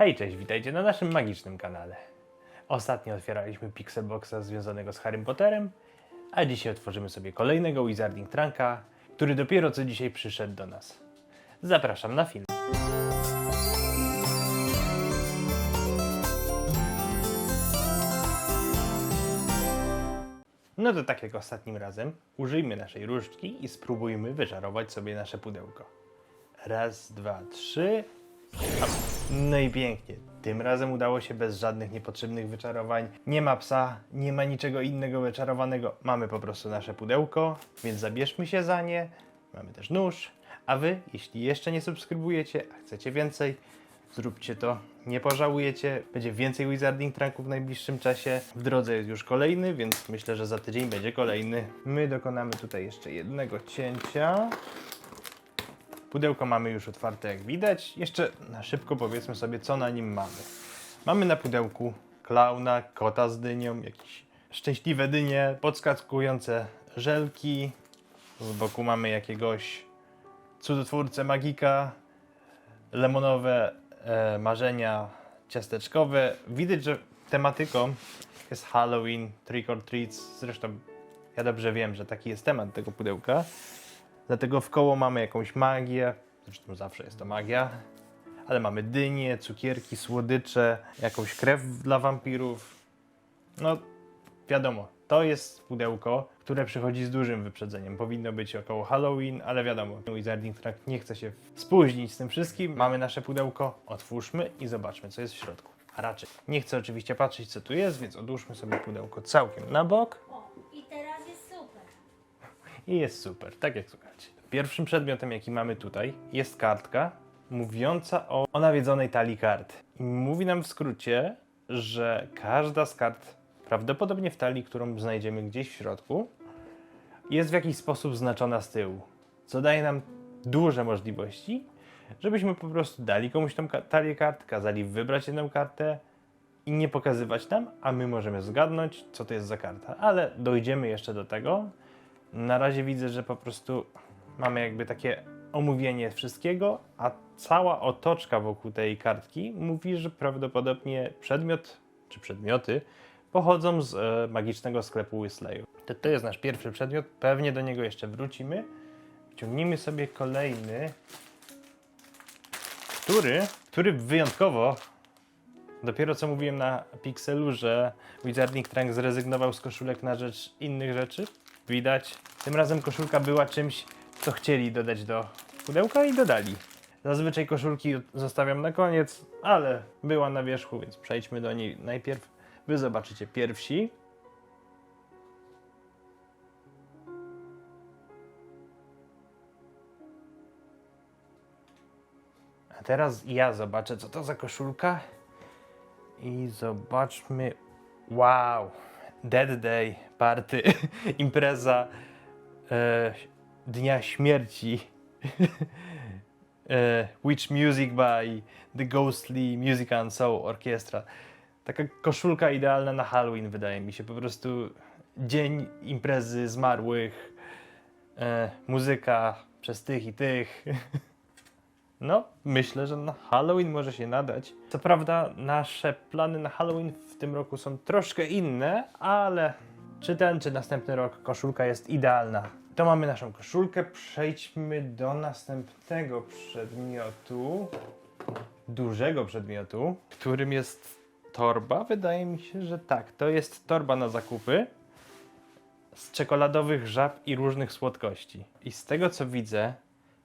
Hej, cześć, witajcie na naszym magicznym kanale. Ostatnio otwieraliśmy Pixelboxa związanego z Harrym Potterem, a dzisiaj otworzymy sobie kolejnego Wizarding Trunka, który dopiero co dzisiaj przyszedł do nas. Zapraszam na film. No to tak jak ostatnim razem, użyjmy naszej różdżki i spróbujmy wyczarować sobie nasze pudełko. Raz, dwa, trzy. No i pięknie. Tym razem udało się bez żadnych niepotrzebnych wyczarowań. Nie ma psa, nie ma niczego innego wyczarowanego. Mamy po prostu nasze pudełko, więc zabierzmy się za nie. Mamy też nóż. A wy, jeśli jeszcze nie subskrybujecie, a chcecie więcej, zróbcie to. Nie pożałujecie. Będzie więcej Wizarding Trunków w najbliższym czasie. W drodze jest już kolejny, więc myślę, że za tydzień będzie kolejny. My dokonamy tutaj jeszcze jednego cięcia. Pudełko mamy już otwarte, jak widać. Jeszcze na szybko powiedzmy sobie, co na nim mamy. Mamy na pudełku klauna, kota z dynią, jakieś szczęśliwe dynie, podskakujące żelki. Z boku mamy jakiegoś cudotwórcę magika, lemonowe e, marzenia ciasteczkowe. Widać, że tematyką jest Halloween, trick or treats. Zresztą ja dobrze wiem, że taki jest temat tego pudełka. Dlatego w koło mamy jakąś magię, zresztą zawsze jest to magia, ale mamy dynie, cukierki, słodycze, jakąś krew dla wampirów. No, wiadomo, to jest pudełko, które przychodzi z dużym wyprzedzeniem. Powinno być około Halloween, ale wiadomo, Wizarding Track nie chce się spóźnić z tym wszystkim. Mamy nasze pudełko, otwórzmy i zobaczmy, co jest w środku. A raczej nie chcę oczywiście patrzeć, co tu jest, więc odłóżmy sobie pudełko całkiem na bok. O, i teraz jest super. I jest super, tak jak słuchacie. Pierwszym przedmiotem, jaki mamy tutaj, jest kartka mówiąca o, o nawiedzonej talii kart. I mówi nam w skrócie, że każda z kart, prawdopodobnie w talii, którą znajdziemy gdzieś w środku, jest w jakiś sposób znaczona z tyłu. Co daje nam duże możliwości, żebyśmy po prostu dali komuś tą talię kart, kazali wybrać jedną kartę i nie pokazywać nam, a my możemy zgadnąć, co to jest za karta. Ale dojdziemy jeszcze do tego. Na razie widzę, że po prostu mamy jakby takie omówienie wszystkiego, a cała otoczka wokół tej kartki mówi, że prawdopodobnie przedmiot czy przedmioty pochodzą z e, magicznego sklepu Whisleyu. To, to jest nasz pierwszy przedmiot, pewnie do niego jeszcze wrócimy. Wciągnijmy sobie kolejny, który, który wyjątkowo Dopiero co mówiłem na Pixelu, że Wizarding Trunk zrezygnował z koszulek na rzecz innych rzeczy. Widać. Tym razem koszulka była czymś, co chcieli dodać do pudełka i dodali. Zazwyczaj koszulki zostawiam na koniec, ale była na wierzchu, więc przejdźmy do niej najpierw. Wy zobaczycie pierwsi. A teraz ja zobaczę, co to za koszulka. I zobaczmy. Wow! Dead Day Party. Impreza e, Dnia Śmierci. e, Witch Music by The Ghostly Music and Soul Orchestra. Taka koszulka idealna na Halloween, wydaje mi się. Po prostu dzień imprezy zmarłych, e, muzyka przez tych i tych. No, myślę, że na Halloween może się nadać. Co prawda, nasze plany na Halloween w tym roku są troszkę inne, ale czy ten, czy następny rok koszulka jest idealna. To mamy naszą koszulkę. Przejdźmy do następnego przedmiotu. Dużego przedmiotu, którym jest torba. Wydaje mi się, że tak. To jest torba na zakupy z czekoladowych żab i różnych słodkości. I z tego co widzę,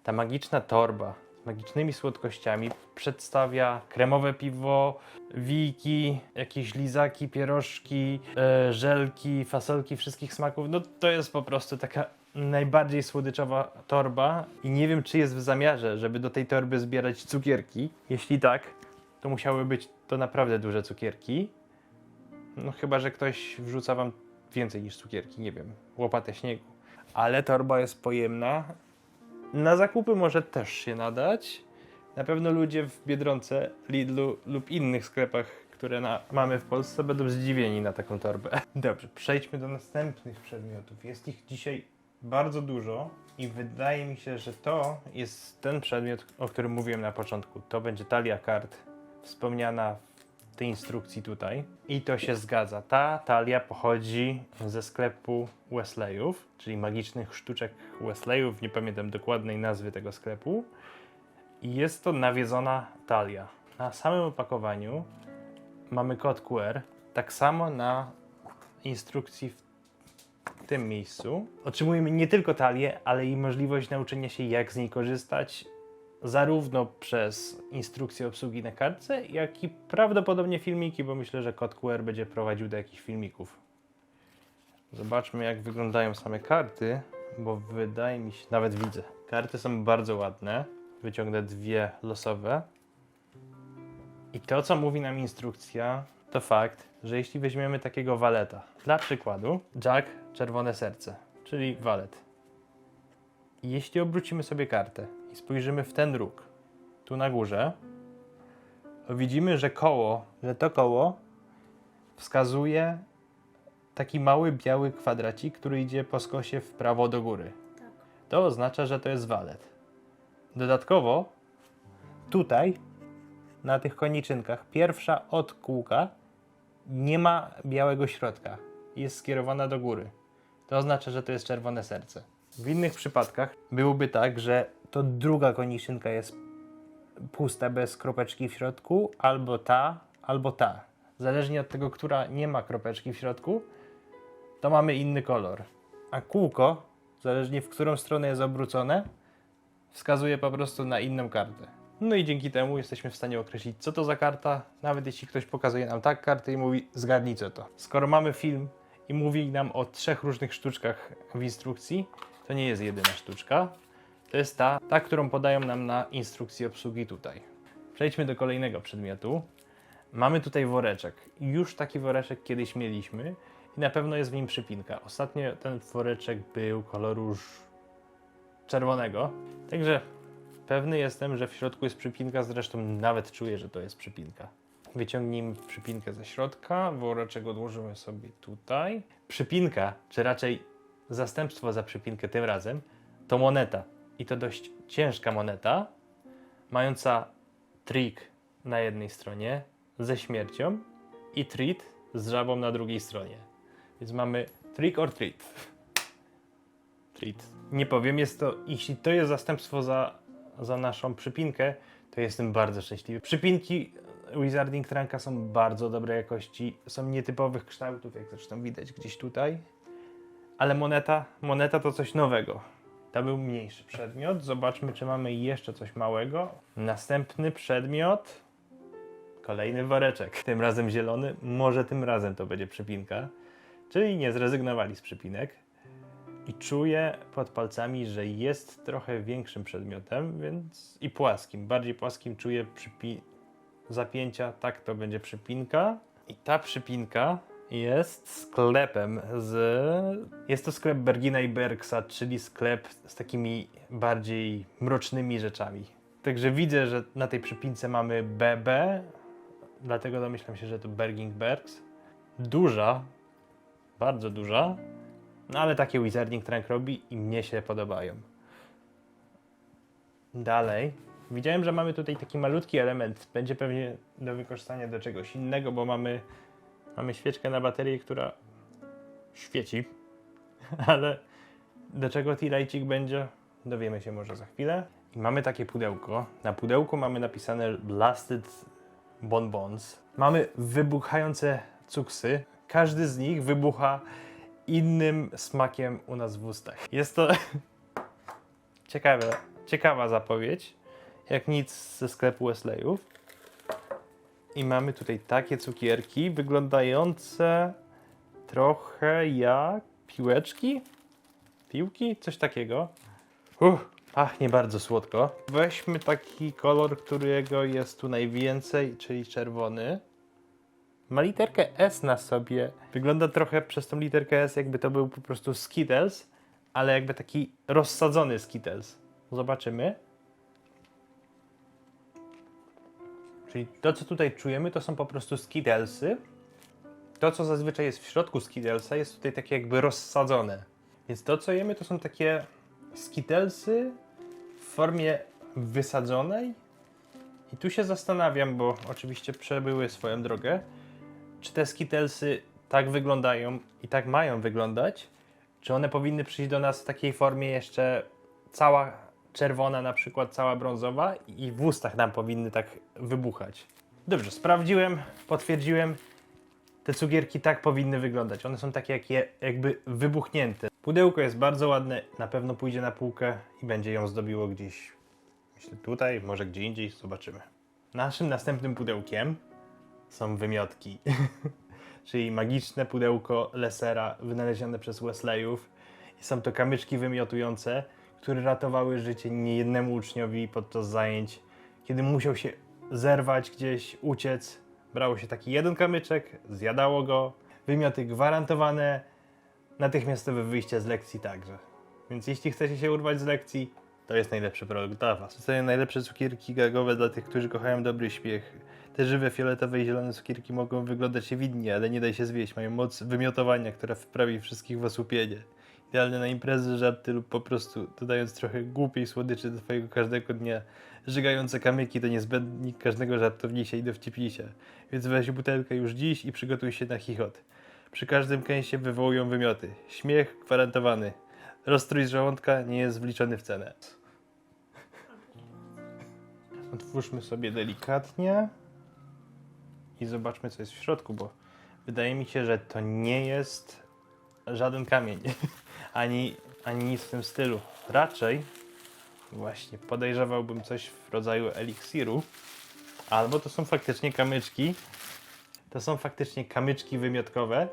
ta magiczna torba magicznymi słodkościami przedstawia kremowe piwo, wijki, jakieś lizaki, pierożki, e, żelki, fasolki wszystkich smaków. No to jest po prostu taka najbardziej słodyczowa torba i nie wiem czy jest w zamiarze, żeby do tej torby zbierać cukierki. Jeśli tak, to musiały być to naprawdę duże cukierki. No chyba, że ktoś wrzuca wam więcej niż cukierki, nie wiem, łopatę śniegu. Ale torba jest pojemna. Na zakupy może też się nadać. Na pewno ludzie w Biedronce, Lidlu lub innych sklepach, które na, mamy w Polsce, będą zdziwieni na taką torbę. Dobrze, przejdźmy do następnych przedmiotów. Jest ich dzisiaj bardzo dużo i wydaje mi się, że to jest ten przedmiot, o którym mówiłem na początku. To będzie talia kart wspomniana w tej instrukcji tutaj. I to się zgadza. Ta talia pochodzi ze sklepu Wesleyów, czyli magicznych sztuczek Wesleyów. Nie pamiętam dokładnej nazwy tego sklepu. I jest to nawiedzona talia. Na samym opakowaniu mamy kod QR. Tak samo na instrukcji w tym miejscu otrzymujemy nie tylko talię, ale i możliwość nauczenia się, jak z niej korzystać, zarówno przez instrukcję obsługi na kartce, jak i prawdopodobnie filmiki, bo myślę, że kod QR będzie prowadził do jakichś filmików. Zobaczmy, jak wyglądają same karty, bo wydaje mi się, nawet widzę. Karty są bardzo ładne. Wyciągnę dwie losowe. I to, co mówi nam instrukcja, to fakt, że jeśli weźmiemy takiego waleta, dla przykładu, Jack, czerwone serce, czyli walet. Jeśli obrócimy sobie kartę i spojrzymy w ten róg, tu na górze, to widzimy, że koło, że to koło wskazuje taki mały biały kwadracik, który idzie po skosie w prawo do góry. Tak. To oznacza, że to jest walet. Dodatkowo tutaj na tych koniczynkach pierwsza od kółka nie ma białego środka. Jest skierowana do góry. To oznacza, że to jest czerwone serce. W innych przypadkach byłoby tak, że to druga koniczynka jest pusta bez kropeczki w środku, albo ta, albo ta. Zależnie od tego, która nie ma kropeczki w środku, to mamy inny kolor. A kółko, zależnie w którą stronę jest obrócone, wskazuje po prostu na inną kartę. No i dzięki temu jesteśmy w stanie określić, co to za karta, nawet jeśli ktoś pokazuje nam tak kartę i mówi, zgadnij co to. Skoro mamy film i mówi nam o trzech różnych sztuczkach w instrukcji, to nie jest jedyna sztuczka. To jest ta, ta, którą podają nam na instrukcji obsługi tutaj. Przejdźmy do kolejnego przedmiotu. Mamy tutaj woreczek. Już taki woreczek kiedyś mieliśmy i na pewno jest w nim przypinka. Ostatnio ten woreczek był koloru czerwonego, także pewny jestem, że w środku jest przypinka, zresztą nawet czuję, że to jest przypinka. Wyciągnijmy przypinkę ze środka, woreczek odłożymy sobie tutaj. Przypinka, czy raczej zastępstwo za przypinkę tym razem, to moneta. I to dość ciężka moneta, mająca trik na jednej stronie ze śmiercią i treat z żabą na drugiej stronie. Więc mamy trick or treat. Treat. Nie powiem, jest to, jeśli to jest zastępstwo za, za naszą przypinkę, to jestem bardzo szczęśliwy. Przypinki Wizarding Trunka są bardzo dobrej jakości, są nietypowych kształtów, jak zresztą widać gdzieś tutaj. Ale moneta, moneta to coś nowego. To był mniejszy przedmiot. Zobaczmy, czy mamy jeszcze coś małego. Następny przedmiot. Kolejny woreczek. Tym razem zielony. Może tym razem to będzie przypinka. Czyli nie zrezygnowali z przypinek. I czuję pod palcami, że jest trochę większym przedmiotem, więc i płaskim. Bardziej płaskim czuję przypi... zapięcia. Tak, to będzie przypinka. I ta przypinka jest sklepem z. Jest to sklep Bergina i Bergsa, czyli sklep z takimi bardziej mrocznymi rzeczami. Także widzę, że na tej przypince mamy BB, dlatego domyślam się, że to Berging Bergs. Duża, bardzo duża, no ale takie Wizarding Trunk robi i mnie się podobają. Dalej. Widziałem, że mamy tutaj taki malutki element. Będzie pewnie do wykorzystania do czegoś innego, bo mamy, mamy świeczkę na baterię, która świeci. Ale do czego T-Lightik będzie, dowiemy się może za chwilę. I mamy takie pudełko. Na pudełku mamy napisane Blasted Bonbons. Mamy wybuchające cuksy. Każdy z nich wybucha innym smakiem u nas w ustach. Jest to ciekawe, ciekawa zapowiedź, jak nic ze sklepu Wesleyów. I mamy tutaj takie cukierki wyglądające trochę jak piłeczki, piłki, coś takiego. Uff, pachnie bardzo słodko. Weźmy taki kolor, którego jest tu najwięcej, czyli czerwony. Ma literkę S na sobie. Wygląda trochę przez tą literkę S, jakby to był po prostu Skittles, ale jakby taki rozsadzony Skittles. Zobaczymy. Czyli to, co tutaj czujemy, to są po prostu Skittlesy. To, co zazwyczaj jest w środku Skittlesa, jest tutaj takie jakby rozsadzone. Więc to, co jemy, to są takie Skittlesy w formie wysadzonej I tu się zastanawiam, bo oczywiście przebyły swoją drogę, czy te skitelsy tak wyglądają i tak mają wyglądać, czy one powinny przyjść do nas w takiej formie jeszcze cała czerwona, na przykład cała brązowa i w ustach nam powinny tak wybuchać. Dobrze, sprawdziłem, potwierdziłem. Te cukierki tak powinny wyglądać. One są takie jak je, jakby wybuchnięte. Pudełko jest bardzo ładne, na pewno pójdzie na półkę i będzie ją zdobiło gdzieś, myślę tutaj, może gdzie indziej, zobaczymy. Naszym następnym pudełkiem są wymiotki. Czyli magiczne pudełko Lesera wynalezione przez Wesleyów. Są to kamyczki wymiotujące, które ratowały życie niejednemu uczniowi podczas zajęć. Kiedy musiał się zerwać gdzieś, uciec, brało się taki jeden kamyczek, zjadało go. Wymioty gwarantowane, natychmiastowe wyjście z lekcji także. Więc jeśli chcecie się urwać z lekcji, to jest najlepszy produkt dla Was. Najlepsze cukierki gagowe dla tych, którzy kochają dobry śmiech. Te żywe, fioletowe i zielone cukierki mogą wyglądać ewidnie, ale nie daj się zwieść. Mają moc wymiotowania, która wprawi wszystkich w osłupienie. Idealne na imprezy, żarty lub po prostu dodając trochę głupiej słodyczy do Twojego każdego dnia. Żygające kamyki to niezbędnik każdego żartownisia i dowcipnisia. Więc weź butelkę już dziś i przygotuj się na chichot. Przy każdym kęsie wywołują wymioty. Śmiech gwarantowany. Rozstrój z żołądka nie jest wliczony w cenę. Otwórzmy sobie delikatnie i zobaczmy, co jest w środku, bo wydaje mi się, że to nie jest żaden kamień, ani, ani nic w tym stylu. Raczej właśnie podejrzewałbym coś w rodzaju eliksiru, albo to są faktycznie kamyczki. To są faktycznie kamyczki wymiotkowe,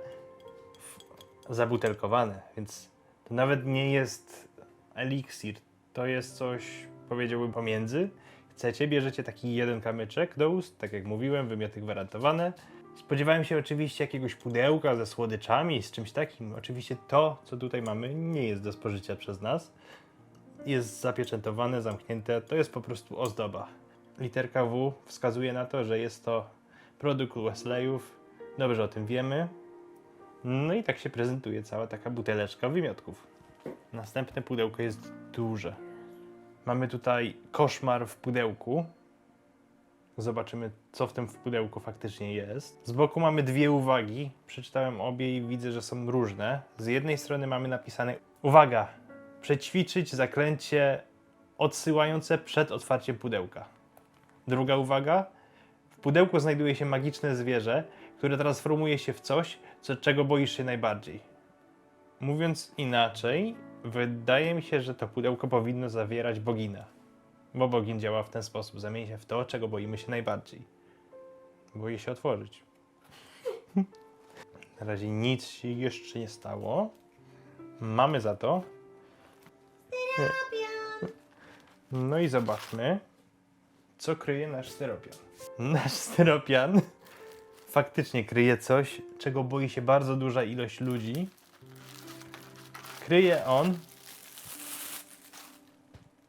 zabutelkowane, więc to nawet nie jest eliksir. To jest coś, powiedziałbym, pomiędzy. Chcecie, bierzecie taki jeden kamyczek do ust, tak jak mówiłem, wymioty gwarantowane. Spodziewałem się oczywiście jakiegoś pudełka ze słodyczami, z czymś takim. Oczywiście to, co tutaj mamy, nie jest do spożycia przez nas. Jest zapieczętowane, zamknięte, to jest po prostu ozdoba. Literka W wskazuje na to, że jest to produkt Wesleyów. Dobrze o tym wiemy. No i tak się prezentuje cała taka buteleczka wymiotków. Następne pudełko jest duże. Mamy tutaj koszmar w pudełku. Zobaczymy, co w tym pudełku faktycznie jest. Z boku mamy dwie uwagi. Przeczytałem obie i widzę, że są różne. Z jednej strony mamy napisane: Uwaga! Przećwiczyć zaklęcie odsyłające przed otwarciem pudełka. Druga uwaga: w pudełku znajduje się magiczne zwierzę, które transformuje się w coś, co, czego boisz się najbardziej. Mówiąc inaczej, wydaje mi się, że to pudełko powinno zawierać bogina. Bo bogin działa w ten sposób. Zamieni się w to, czego boimy się najbardziej. Boję się otworzyć. Na razie nic się jeszcze nie stało. Mamy za to. No i zobaczmy, co kryje nasz styropian. Nasz styropian faktycznie kryje coś, czego boi się bardzo duża ilość ludzi. Kryje on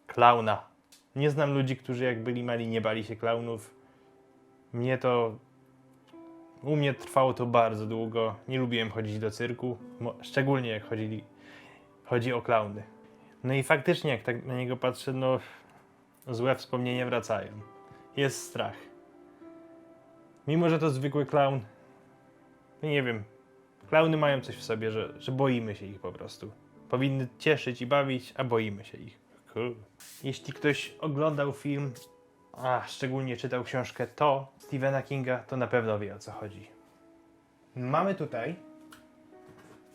klauna. Nie znam ludzi, którzy jak byli mali nie bali się klaunów. Mnie to. U mnie trwało to bardzo długo. Nie lubiłem chodzić do cyrku, szczególnie jak chodzili, chodzi o klauny. No i faktycznie, jak tak na niego patrzę, no złe wspomnienia wracają. Jest strach. Mimo, że to zwykły klaun, no nie wiem, klauny mają coś w sobie, że, że boimy się ich po prostu. Powinny cieszyć i bawić, a boimy się ich. Cool. Jeśli ktoś oglądał film, a szczególnie czytał książkę To Stephena Kinga, to na pewno wie o co chodzi. Mamy tutaj,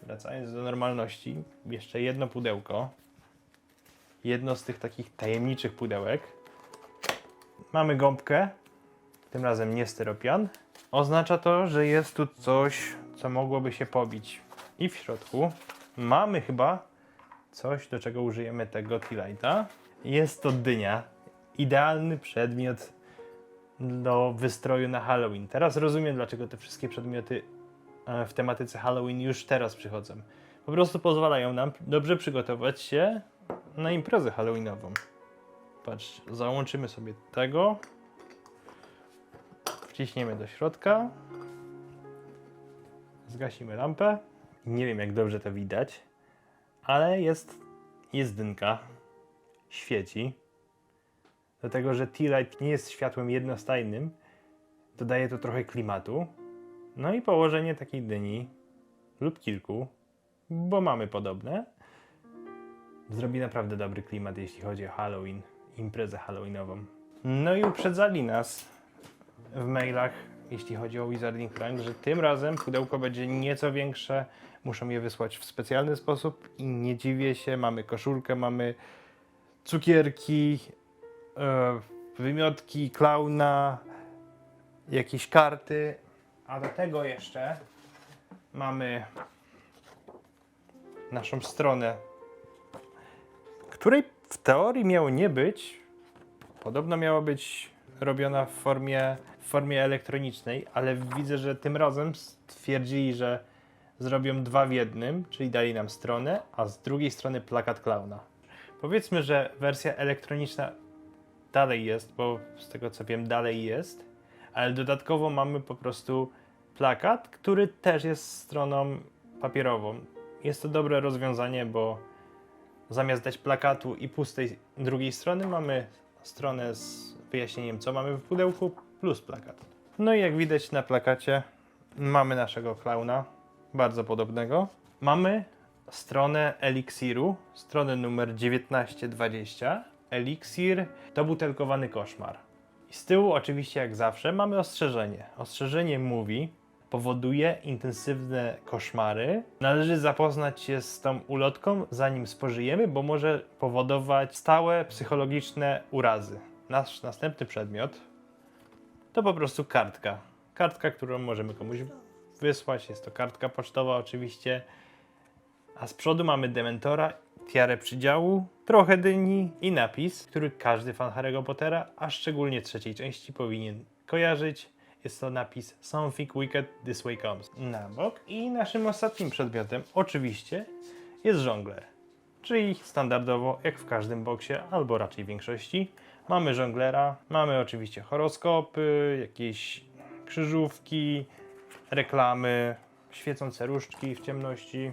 wracając do normalności, jeszcze jedno pudełko. Jedno z tych takich tajemniczych pudełek. Mamy gąbkę, tym razem nie styropian. Oznacza to, że jest tu coś, co mogłoby się pobić. I w środku mamy chyba coś, do czego użyjemy tego T-Lighta. Jest to dynia. Idealny przedmiot do wystroju na Halloween. Teraz rozumiem, dlaczego te wszystkie przedmioty e, w tematyce Halloween już teraz przychodzą. Po prostu pozwalają nam dobrze przygotować się na imprezę Halloweenową. Patrz, załączymy sobie tego. Wciśniemy do środka. Zgasimy lampę. Nie wiem, jak dobrze to widać, ale jest, jest dynka. Świeci. dlatego że tea light nie jest światłem jednostajnym, dodaje to trochę klimatu. No i położenie takiej dyni lub kilku, bo mamy podobne, zrobi naprawdę dobry klimat, jeśli chodzi o Halloween, imprezę Halloweenową. No i uprzedzali nas w mailach, jeśli chodzi o Wizarding Frank, że tym razem pudełko będzie nieco większe, muszą je wysłać w specjalny sposób i nie dziwię się, mamy koszulkę, mamy cukierki, e, wymiotki, klauna, jakieś karty, a do tego jeszcze mamy naszą stronę, której w teorii miało nie być. Podobno miała być robiona w formie, formie elektronicznej, ale widzę, że tym razem stwierdzili, że zrobią dwa w jednym, czyli dali nam stronę, a z drugiej strony plakat klauna. Powiedzmy, że wersja elektroniczna dalej jest, bo z tego co wiem, dalej jest, ale dodatkowo mamy po prostu plakat, który też jest stroną papierową. Jest to dobre rozwiązanie, bo zamiast dać plakatu i pustej drugiej strony, mamy stronę z wyjaśnieniem, co mamy w pudełku, plus plakat. No i jak widać na plakacie, mamy naszego klauna, bardzo podobnego. Mamy stronę Elixiru, stronę numer 1920. Eliksir to butelkowany koszmar. I z tyłu, oczywiście, jak zawsze, mamy ostrzeżenie. Ostrzeżenie mówi, powoduje intensywne koszmary. Należy zapoznać się z tą ulotką, zanim spożyjemy, bo może powodować stałe psychologiczne urazy. Nasz następny przedmiot to po prostu kartka. Kartka, którą możemy komuś wysłać. Jest to kartka pocztowa, oczywiście. A z przodu mamy Dementora, tiarę przydziału, trochę dyni i napis, który każdy fan Harry'ego Pottera, a szczególnie trzeciej części, powinien kojarzyć. Jest to napis Something Wicked This Way Comes na bok. I naszym ostatnim przedmiotem, oczywiście, jest żongler. Czyli standardowo, jak w każdym boksie, albo raczej większości, mamy żonglera, mamy oczywiście horoskopy, jakieś krzyżówki, reklamy, świecące różdżki w ciemności.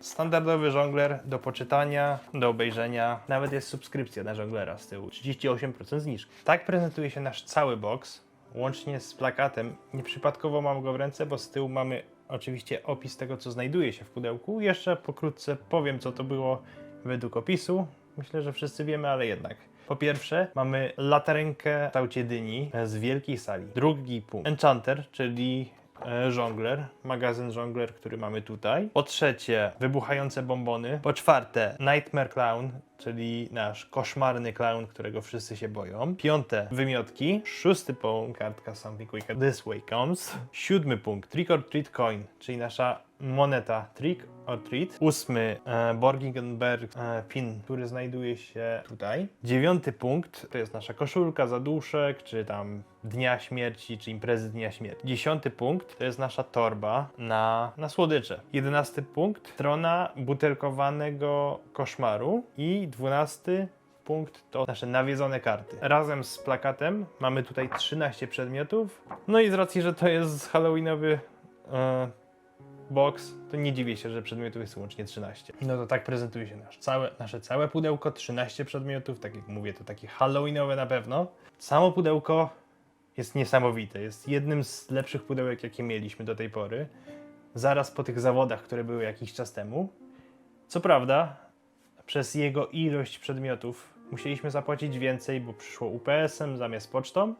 Standardowy żongler do poczytania, do obejrzenia. Nawet jest subskrypcja na żonglera z tyłu. 38% zniżki. Tak prezentuje się nasz cały box, łącznie z plakatem. Nieprzypadkowo mam go w ręce, bo z tyłu mamy oczywiście opis tego, co znajduje się w pudełku. Jeszcze pokrótce powiem, co to było według opisu. Myślę, że wszyscy wiemy, ale jednak. Po pierwsze, mamy latarenkę w kształcie dyni z wielkiej sali. Drugi punkt. Enchanter, czyli e, żongler, magazyn żongler, który mamy tutaj. Po trzecie, wybuchające bombony. Po czwarte, Nightmare Clown, czyli nasz koszmarny clown, którego wszyscy się boją. Piąte, wymiotki. Szósty punkt, kartka Something Wicked This Way Comes. Siódmy punkt, Trick or Treat Coin, czyli nasza moneta Trick or Treat. Ósmy, e, Borgingenberg e, pin, który znajduje się tutaj. Dziewiąty punkt, to jest nasza koszulka, zaduszek, czy tam Dnia Śmierci, czy imprezy Dnia Śmierci. Dziesiąty punkt, to jest nasza torba na, na słodycze. Jedenasty punkt, strona butelkowanego koszmaru i dwunasty punkt to nasze nawiedzone karty. Razem z plakatem mamy tutaj 13 przedmiotów. No i z racji, że to jest halloweenowy e, box, to nie dziwię się, że przedmiotów jest łącznie 13. No to tak prezentuje się nasz całe, nasze całe pudełko, 13 przedmiotów, tak jak mówię, to takie halloweenowe na pewno. Samo pudełko jest niesamowite, jest jednym z lepszych pudełek, jakie mieliśmy do tej pory. Zaraz po tych zawodach, które były jakiś czas temu. Co prawda, przez jego ilość przedmiotów musieliśmy zapłacić więcej, bo przyszło UPS-em zamiast pocztą.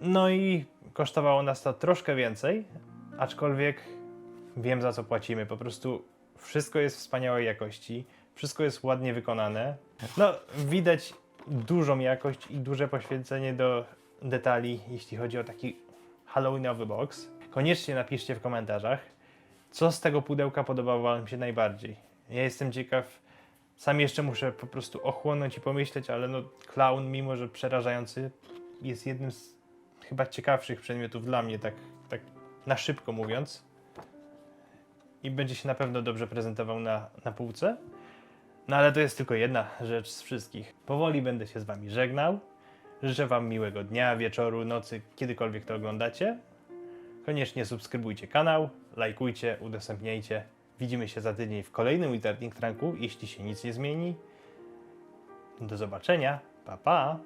No i kosztowało nas to troszkę więcej, aczkolwiek wiem za co płacimy. Po prostu wszystko jest wspaniałej jakości, wszystko jest ładnie wykonane. No, widać dużą jakość i duże poświęcenie do detali, jeśli chodzi o taki Halloweenowy box. Koniecznie napiszcie w komentarzach, co z tego pudełka podobało Wam się najbardziej. Ja jestem ciekaw, sam jeszcze muszę po prostu ochłonąć i pomyśleć, ale no clown, mimo że przerażający, jest jednym z chyba ciekawszych przedmiotów dla mnie, tak, tak na szybko mówiąc. I będzie się na pewno dobrze prezentował na, na półce. No ale to jest tylko jedna rzecz z wszystkich. Powoli będę się z Wami żegnał. Życzę Wam miłego dnia, wieczoru, nocy, kiedykolwiek to oglądacie. Koniecznie subskrybujcie kanał, lajkujcie, udostępniajcie. Widzimy się za tydzień w kolejnym Wizarding Tranku, jeśli się nic nie zmieni. Do zobaczenia. Pa, pa!